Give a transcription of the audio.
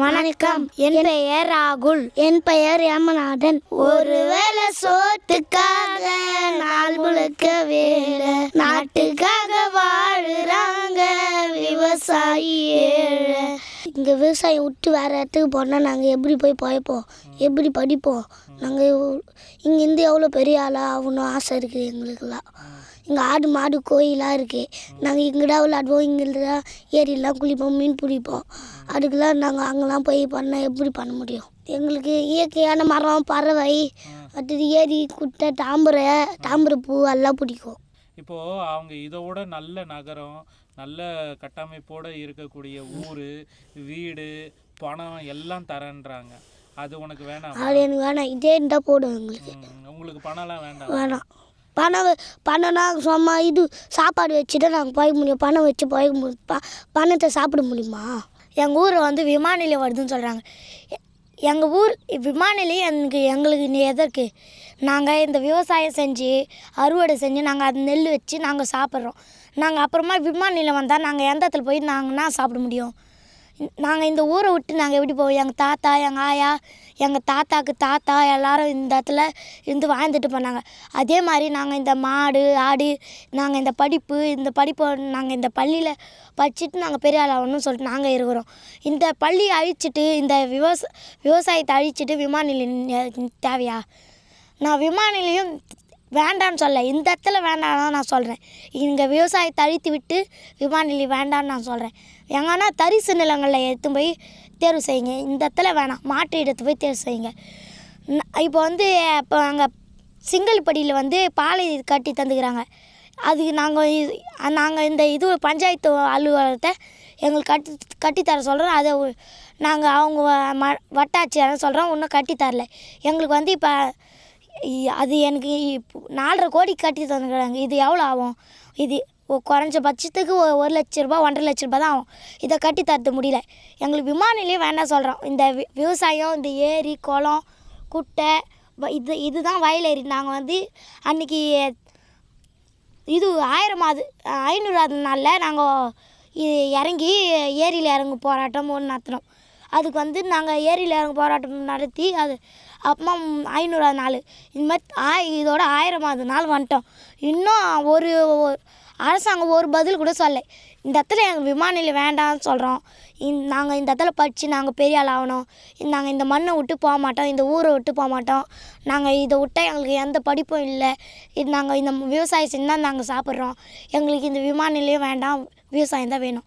வணக்கம். என் பெயர் ராகுல். என் பெயர் ஏமநாதன் ஒருவேளை சோத்துக்காக நாள் முழுக்க வேலை நாட்டுக்காக வாழுறாங்க விவசாயி ஏழை. இங்கே விவசாயம் விட்டு வேற இடத்துக்கு போனால் நாங்கள் எப்படி போய் பழைப்போம்? எப்படி படிப்போம்? நாங்கள் இங்கேருந்து எவ்வளோ பெரிய ஆளாக ஆகணும் ஆசை இருக்குது எங்களுக்கெல்லாம். இங்கே ஆடு மாடு கோயிலாக இருக்குது நாங்கள் இங்கடா விளாடுவோம் இங்கிட்ட ஏரியெல்லாம் குளிப்போம் மீன் பிடிப்போம். அதுக்கெல்லாம் நாங்கள் அங்கெல்லாம் போய் பண்ண எப்படி பண்ண முடியும்? எங்களுக்கு இயற்கையான மரம் பறவை அடுத்தது ஏரி குட்டை தாம்பரை தாம்பரை பூ எல்லாம் பிடிக்கும். இப்போது அவங்க இதோட நல்ல நகரம் நல்ல கட்டமைப்போடு இருக்கக்கூடிய ஊர் வீடு பணம் எல்லாம் தரேன்றாங்க. அது உனக்கு வேணாம்? அது எனக்கு வேணாம். இதே இருந்தால் போடும் எங்களுக்கு. உங்களுக்கு பணம்லாம் வேண்டாம்? வேணாம். பணம் பணம்னா சும்மா இது சாப்பாடு வச்சுட்டு நாங்கள் போய் முடியும். பணம் வச்சு போய் பணத்தை சாப்பிட முடியுமா? எங்கள் ஊர் வந்து விமான நிலையம் வருதுன்னு சொல்கிறாங்க எங்கள் ஊர் விமான நிலையம் எனக்கு எங்களுக்கு எதற்கு? நாங்கள் இந்த விவசாயம் செஞ்சு அறுவடை செஞ்சு நாங்கள் அது நெல் வச்சு நாங்கள் சாப்பிட்றோம். நாங்கள் அப்புறமா விமான நிலையம் வந்தால் நாங்கள் எந்த இடத்துல போய் நாங்கள்னா சாப்பிட முடியும்? நாங்கள் இந்த ஊரை விட்டு நாங்கள் எப்படி போவோம்? எங்கள் தாத்தா எங்கள் ஆயா எங்கள் தாத்தாக்கு தாத்தா எல்லாரும் இந்த இடத்துல இருந்து வாழ்ந்துட்டு போனாங்க. அதே மாதிரி நாங்கள் இந்த மாடு ஆடு நாங்கள் இந்த படிப்பு இந்த படிப்பை நாங்கள் இந்த பள்ளியில் படிச்சுட்டு நாங்கள் பெரிய ஆளாகணும்னு சொல்லிட்டு நாங்கள் இருக்கிறோம். இந்த பள்ளியை அழிச்சிட்டு இந்த விவச விவசாயத்தை அழிச்சிட்டு விமான நிலையம் தேவையா? நான் விமான நிலையம் வேண்டான்னு சொல்ல. இந்த இடத்துல வேண்டாம்னு நான் சொல்கிறேன் இங்கே விவசாயத்தை அழித்து விட்டு விமான நிலையம் வேண்டாம்னு நான் சொல்கிறேன் எங்கன்னா தரிசு நிலங்களில் எடுத்து போய் தேர்வு செய்யுங்க. இந்த இடத்துல வேணாம். மாட்டு இடத்து போய் தேர்வு செய்யுங்க. இப்போ வந்து இப்போ அங்கே சிங்கல்படியில் வந்து பாலை கட்டி தந்துக்கிறாங்க. அதுக்கு நாங்கள் நாங்கள் இந்த இது பஞ்சாயத்து அலுவலகத்தை எங்களுக்கு கட்டி கட்டித்தர சொல்கிறோம் அதை நாங்கள் அவங்க ம வட்டாட்சியர் சொல்கிறோம் இன்னும் கட்டித்தரல. எங்களுக்கு வந்து இப்போ அது எனக்கு இப்போ நாலரை கோடி கட்டி தந்துக்கிறாங்க இது எவ்வளோ ஆகும்? இது குறைஞ்ச பட்சத்துக்கு ஒரு லட்ச ரூபா ஒன்றரை லட்ச ரூபா தான் ஆகும். இதை கட்டி தரது முடியல. எங்களுக்கு விமான நிலையம் வேண்டாம் சொல்கிறோம் இந்த வி- விவசாயம் இந்த ஏரி குளம் குட்டை இது இதுதான் வயலேரி நாங்கள் வந்து அன்றைக்கி இது ஆயிரமாவது ஐநூறாவது நாளில் நாங்கள் இறங்கி ஏரியில் இறங்கு போராட்டம் ஒன்று நடத்தினோம். அதுக்கு வந்து நாங்கள் ஏரியில் இறங்க போராட்டம் நடத்தி அது அப்புறமா ஐநூறாவது நாள். இந்த மாதிரி ஆய் இதோட ஆயிரமாவது நாள் வந்துட்டோம். இன்னும் ஒரு ஒரு- அரசாங்கம் ஒரு பதில் கூட சொல்லலை. இந்த இடத்துல எங்கள் விமான நிலையம் வேண்டாம்னு சொல்கிறோம் இந் நாங்கள் இந்த இடத்துல படித்து நாங்கள் பெரிய ஆள் ஆகணும். நாங்கள் இந்த மண்ணை விட்டு போக மாட்டோம். இந்த ஊரை விட்டு போக மாட்டோம். நாங்கள் இதை விட்டால் எங்களுக்கு எந்த படிப்பும் இல்லை. இது நாங்கள் இந்த விவசாயம் செஞ்சு தான் நாங்கள் சாப்பிட்றோம். எங்களுக்கு இந்த விமான நிலையம் வேண்டாம். விவசாயம் தான் வேணும்.